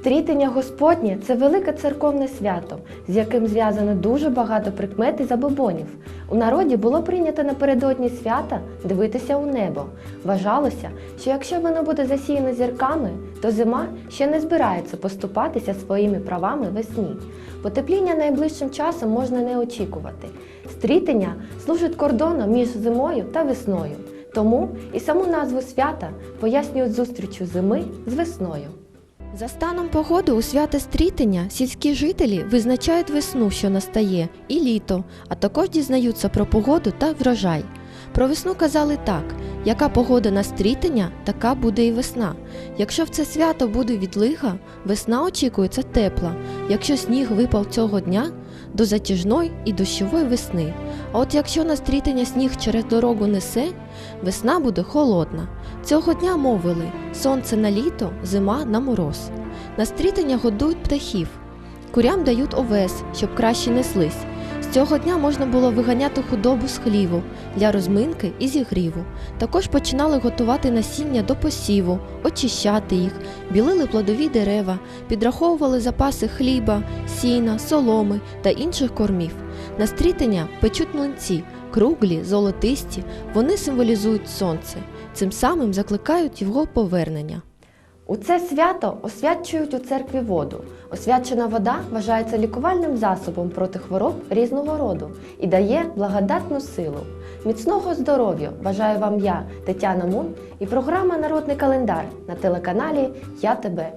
Стрітення Господнє це велике церковне свято, з яким зв'язано дуже багато прикмет і забобонів. У народі було прийнято напередодні свята дивитися у небо. Вважалося, що якщо воно буде засіяно зірками, то зима ще не збирається поступатися своїми правами весні. Потепління найближчим часом можна не очікувати. Стрітення служить кордоном між зимою та весною. Тому і саму назву свята пояснюють зустрічю зими з весною. За станом погоди у свята стрітення сільські жителі визначають весну, що настає, і літо, а також дізнаються про погоду та врожай. Про весну казали так: яка погода на стрітення, така буде і весна. Якщо в це свято буде відлига, весна очікується тепла. Якщо сніг випав цього дня, до затяжної і дощової весни. А от якщо на стрітення сніг через дорогу несе, весна буде холодна. Цього дня мовили сонце на літо, зима на мороз. На стрітення годують птахів, курям дають овес, щоб краще неслись. Цього дня можна було виганяти худобу з хліву для розминки і зігріву. Також починали готувати насіння до посіву, очищати їх, білили плодові дерева, підраховували запаси хліба, сіна, соломи та інших кормів. На стрітення печуть млинці, круглі, золотисті, вони символізують сонце, цим самим закликають його повернення. У це свято освячують у церкві воду. Освячена вода вважається лікувальним засобом проти хвороб різного роду і дає благодатну силу. Міцного здоров'я бажаю вам я, Тетяна Мун, і програма Народний календар на телеканалі Я тебе.